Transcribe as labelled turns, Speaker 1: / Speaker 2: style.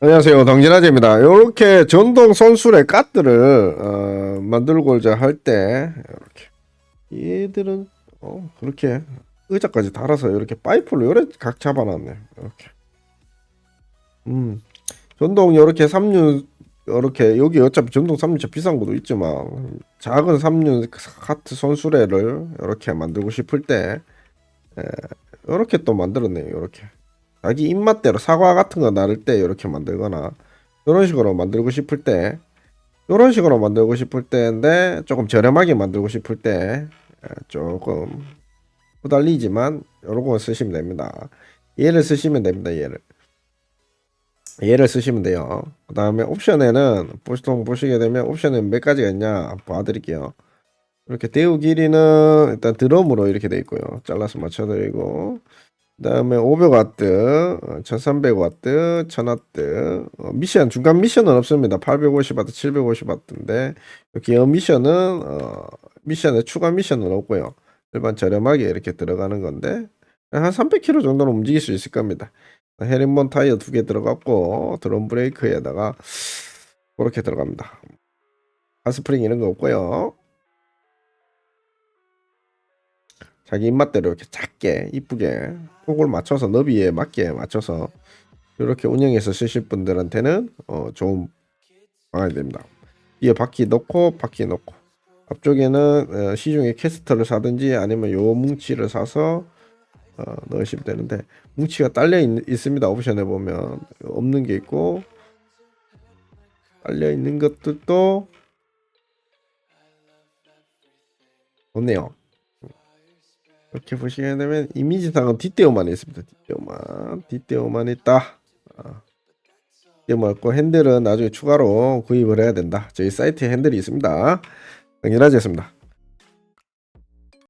Speaker 1: 안녕하세요. 당진아재입니다. 이렇게 전동 손수레 까트를 어, 만들고자 할 때 이렇게 얘들은 어, 그렇게 의자까지 달아서 이렇게 파이프로 이렇게 각 잡아놨네. 이렇게. 음, 전동 이렇게 3륜 이렇게 여기 어차피 전동 3륜차 비싼 것도 있지만 작은 3륜 카트 손수레를 이렇게 만들고 싶을 때 에, 이렇게 또 만들었네요. 이렇게. 자기 입맛대로 사과 같은 거 나를 때 이렇게 만들거나 이런 식으로 만들고 싶을 때 이런 식으로 만들고 싶을 때인데 조금 저렴하게 만들고 싶을 때 에, 조금 후달리지만 이런 거 쓰시면 됩니다. 얘를 쓰시면 됩니다. 얘를 얘를 쓰시면 돼요. 그 다음에 옵션에는 보통 보시게 되면 옵션은 몇 가지가 있냐 봐드릴게요. 이렇게 대우 길이는 일단 드럼으로 이렇게 돼 있고요. 잘라서 맞춰드리고 그다음에 500와트, 1300와트, 1000와트. 어, 미션 중간 미션은 없습니다. 850와트, 750와트인데 기어 미션은 어, 미션에 추가 미션은 없고요. 일반 저렴하게 이렇게 들어가는 건데 한 300km 정도는 움직일 수 있을 겁니다. 헤링본 타이어 두 개 들어갔고 드럼 브레이크에다가 그렇게 들어갑니다. 하스프링 이런 거 없고요. 자기 입맛대로 이렇게 작게 이쁘게 폭을 맞춰서 너비에 맞게 맞춰서 이렇게 운영해서 쓰실 분들한테는 어, 좋은 방안이 됩니다. 뒤에 바퀴 넣고 바퀴 넣고 앞쪽에는 어, 시중에 캐스터를 사든지 아니면 요 뭉치를 사서 어, 넣으시면 되는데 뭉치가 딸려 있, 있습니다. 옵션에 보면 없는 게 있고 딸려 있는 것들도 없네요. 이렇게 보시게 되면 이미지상은 뒷대어만 있습니다. 뒷대어만 뒷대어만 있다. 아. 뒷대어만 있고 핸들은 나중에 추가로 구입을 해야 된다. 저희 사이트에 핸들이 있습니다. 당연하겠습니다.